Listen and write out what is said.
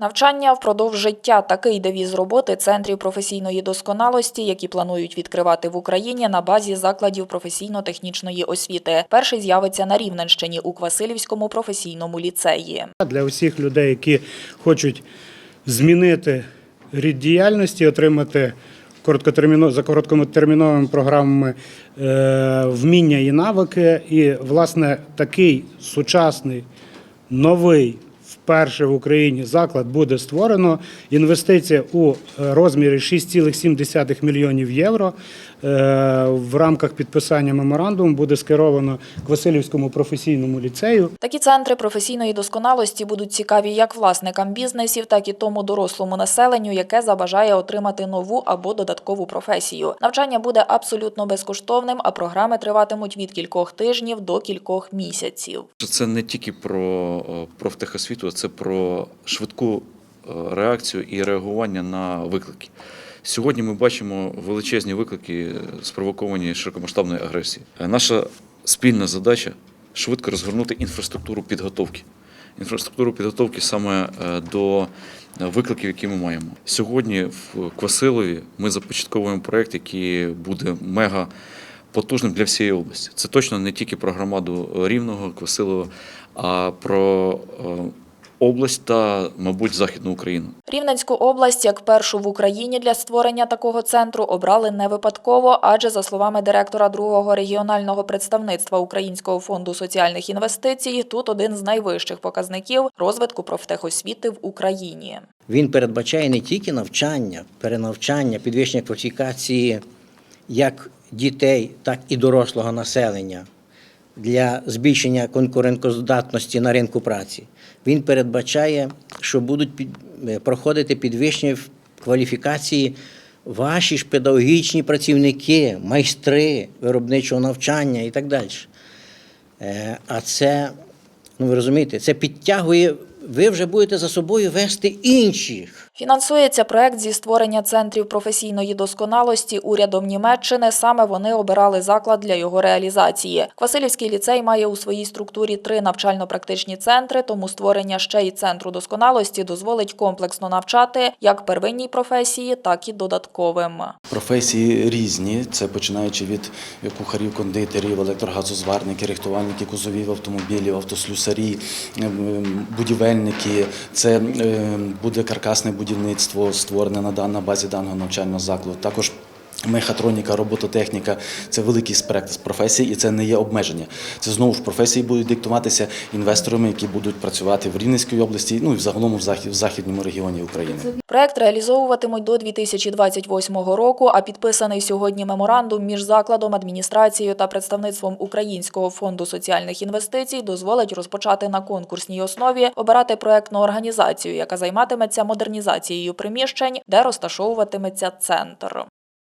Навчання впродовж життя такий девіз роботи центрів професійної досконалості, які планують відкривати в Україні на базі закладів професійно-технічної освіти. Перший з'явиться на Рівненщині у Квасилівському професійному ліцеї. Для усіх людей, які хочуть змінити рід діяльності, отримати короткотерміно, за короткотерміновими програмами е, вміння і навики. І, власне, такий сучасний, новий, вперше в Україні заклад буде створено. Інвестиція у е, розмірі 6,7 мільйонів євро е, в рамках підписання меморандуму буде скеровано Квасилівському професійному ліцею. Такі центри професійної досконалості будуть цікаві як власникам бізнесів, так і тому дорослому населенню, яке забажає отримати нову або додаткову професію. Навчання буде абсолютно безкоштовним, а програми триватимуть від кількох тижнів до кількох місяців. Це не тільки про е, профтехосвіту, це про швидку е, реакцію і реагування на виклики. Сьогодні ми бачимо величезні виклики, спровоковані широкомасштабною агресією. Е, Наша спільна задача швидко розгорнути інфраструктуру підготовки. Інфраструктуру підготовки саме е, до викликів, які ми маємо. Сьогодні в Квасилові ми започатковуємо проєкт, який буде мега потужним для всієї області. Це точно не тільки про громаду Рівного, Квасилова, а про область та, мабуть, Західну Україну. Рівненську область як першу в Україні для створення такого центру обрали не випадково, адже за словами директора другого регіонального представництва Українського фонду соціальних інвестицій, тут один з найвищих показників розвитку профтехосвіти в Україні. Він передбачає не тільки навчання, перенавчання, підвищення кваліфікації як дітей, так і дорослого населення для збільшення конкурентоздатності на ринку праці. Він передбачає, що будуть під, е, проходити підвищення в кваліфікації ваші ж педагогічні працівники, майстри виробничого навчання і так далі. Е, А це, ну ви розумієте, це підтягує, ви вже будете за собою вести інших. Фінансується проект зі створення центрів професійної досконалості урядом Німеччини. Саме вони обирали заклад для його реалізації. Квасилівський ліцей має у своїй структурі три навчально-практичні центри, тому створення ще й центру досконалості дозволить комплексно навчати як первинній професії, так і додатковим. Професії різні, це починаючи від кухарів, кондитерів, електрогазозварників, рихтувальників кузовів автомобілів, автослюсарі, ем, будівельники. Це ем, буде каркасне будівництво, створене на дан- на базі даного навчального закладу. Також Мехатроніка, робототехніка це великий спектр професій, і це не є обмеження. Це знову ж професії будуть диктуватися інвесторами, які будуть працювати в Рівненській області, ну і взагалом в захід- в західному регіоні України. Проект реалізовуватимуть до 2028 року. А підписаний сьогодні меморандум між закладом, адміністрацією та представництвом Українського фонду соціальних інвестицій дозволить розпочати на конкурсній основі обирати проектну організацію, яка займатиметься модернізацією приміщень, де розташовуватиметься центр.